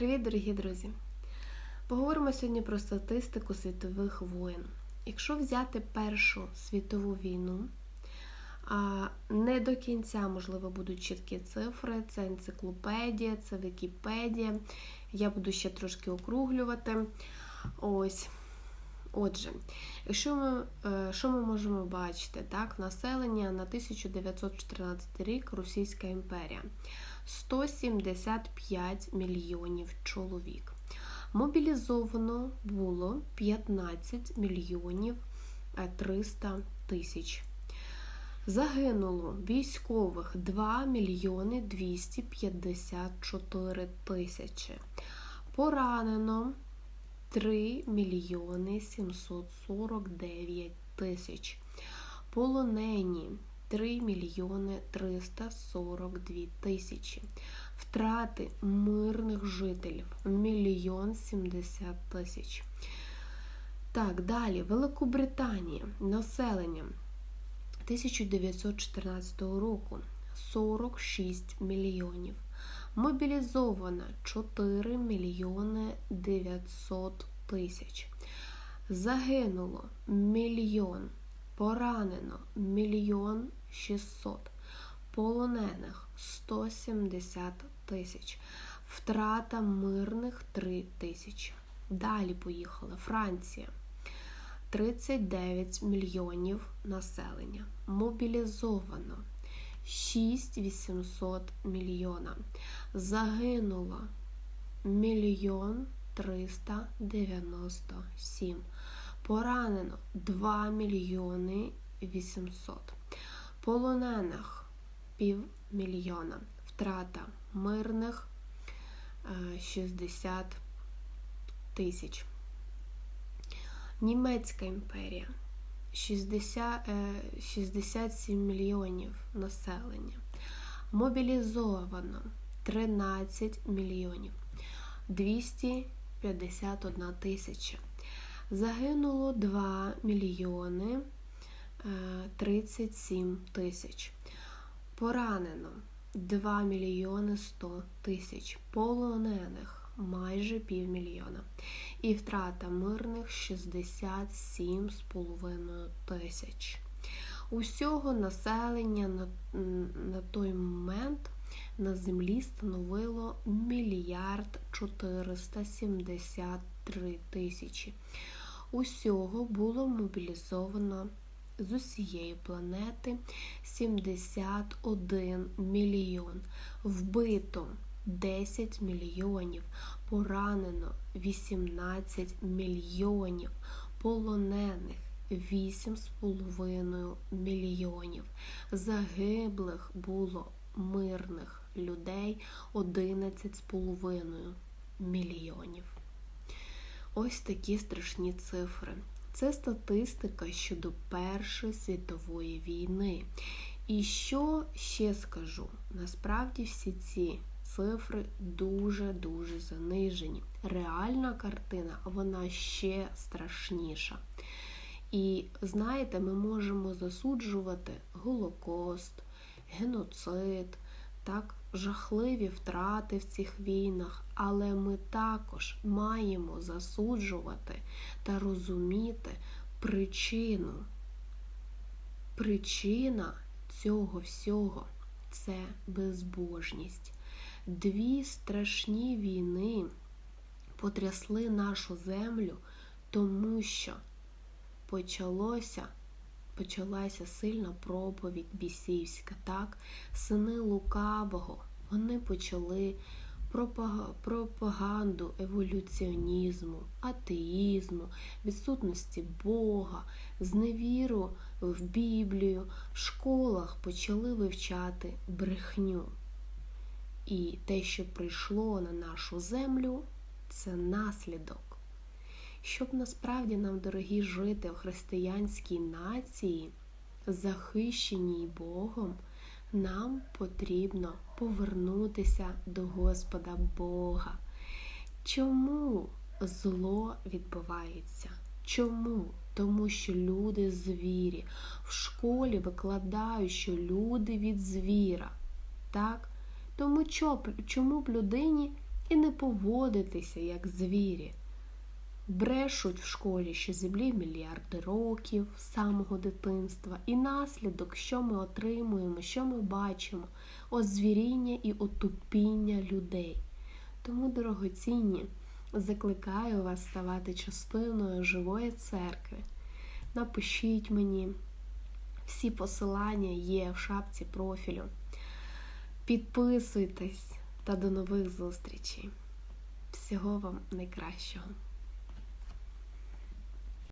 Привіт, дорогі друзі! Поговоримо сьогодні про статистику світових воєн. Якщо взяти Першу світову війну, не до кінця, можливо, будуть чіткі цифри, це енциклопедія, це Вікіпедія. Я буду ще трошки округлювати. Ось. Отже, якщо ми, е, що ми можемо бачити? Так, Населення на 1914 рік Російська імперія 175 мільйонів чоловік. Мобілізовано було 15 мільйонів 300 тисяч. Загинуло військових 2 мільйони 254 тисячі. Поранено 3 мільйони 749 тисяч. Полонені 3 мільйони 342 тисячі. Втрати мирних жителів 1 70 тисяч. Так, далі. Великобританія. Населення 1914 року 46 мільйонів. Мобілізовано 4 мільйони 900 тисяч. Загинуло мільйон. Поранено мільйон 600. Полонених 170 тисяч. Втрата мирних 3 тисячі. Далі поїхала Франція. 39 мільйонів населення. Мобілізовано 6800 мільйона. Загинуло мільйон 397. Поранено 2 мільйони 800. Полонених півмільйона. Втрата мирних 60 тисяч. Німецька імперія 60, 67 мільйонів населення. Мобілізовано 13 мільйонів 251 тисяча. Загинуло 2 мільйони 37 тисяч. Поранено 2 мільйони 100 тисяч. Полонених майже півмільйона. І втрата мирних 67,5 тисяч. Усього населення на, на той момент на землі становило мільярд 473 тисячі. Усього було мобілізовано з усієї планети 71 мільйон. Вбито 10 мільйонів, поранено 18 мільйонів, полонених 8,5 мільйонів. Загиблих було мирних людей 11,5 мільйонів. Ось такі страшні цифри. Це статистика щодо Першої світової війни. І що ще скажу? Насправді всі ці цифри дуже-дуже занижені. Реальна картина, вона ще страшніша. І знаєте, ми можемо засуджувати Голокост, геноцид, так, жахливі втрати в цих війнах, але ми також маємо засуджувати та розуміти причину. Причина цього всього це безбожність. Дві страшні війни потрясли нашу землю, тому що почалося, почалася сильна проповідь бісівська, так? Сини лукавого, вони почали пропаганду еволюціонізму, атеїзму, відсутності Бога, зневіру в Біблію, в школах почали вивчати брехню. І те, що прийшло на нашу землю, це наслідок. Щоб насправді нам, дорогі, жити в християнській нації, захищеній Богом, нам потрібно повернутися до Господа Бога. Чому зло відбувається? Чому? Тому що люди звірі. В школі викладають, що люди від звіра. Так? Тому чому б людині і не поводитися як звірі. Брешуть в школі, що землі мільярди років самого дитинства, і наслідок, що ми отримуємо, що ми бачимо, озвіріння і отупіння людей. Тому, дорогоцінні, закликаю вас ставати частиною живої церкви. Напишіть мені, всі посилання є в шапці профілю. Підписуйтесь та до нових зустрічей. Всього вам найкращого!